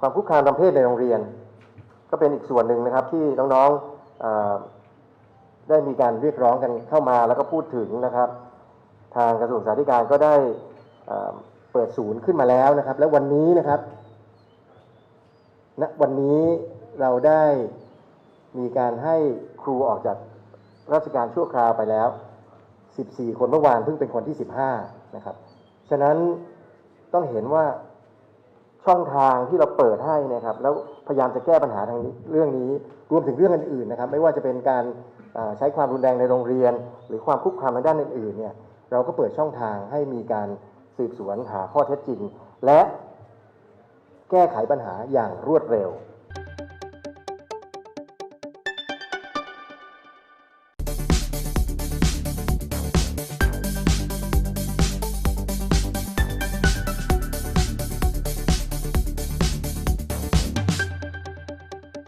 ความคุกคามทางเพศในโรงเรียน ก็เป็นอีกส่วนหนึ่งนะครับที่น้องๆได้มีการเรียกร้องกันเข้ามาแล้วก็พูดถึงนะครับ ทางกระทรวงศึกษาธิการก็ได้เปิดศูนย์ขึ้นมาแล้วนะครับ และวันนี้นะครับณวันนี้เราได้มีการให้ครูออกจากราชการชั่วคราวไปแล้ว 14 คนเมื่อวานเพิ่งเป็นคนที่ 15 นะครับ ฉะนั้นต้องเห็นว่า ช่องทางที่เราเปิดให้นะครับ แล้วพยายามจะแก้ปัญหาทางเรื่องนี้รวมถึงเรื่องอื่นๆนะครับ ไม่ว่าจะเป็นการใช้ความรุนแรงในโรงเรียน หรือความคุกคามในด้านอื่นๆเนี่ยเราก็เปิดช่องทางให้มีการสืบสวนหาข้อเท็จจริง และแก้ไขปัญหาอย่างรวดเร็ว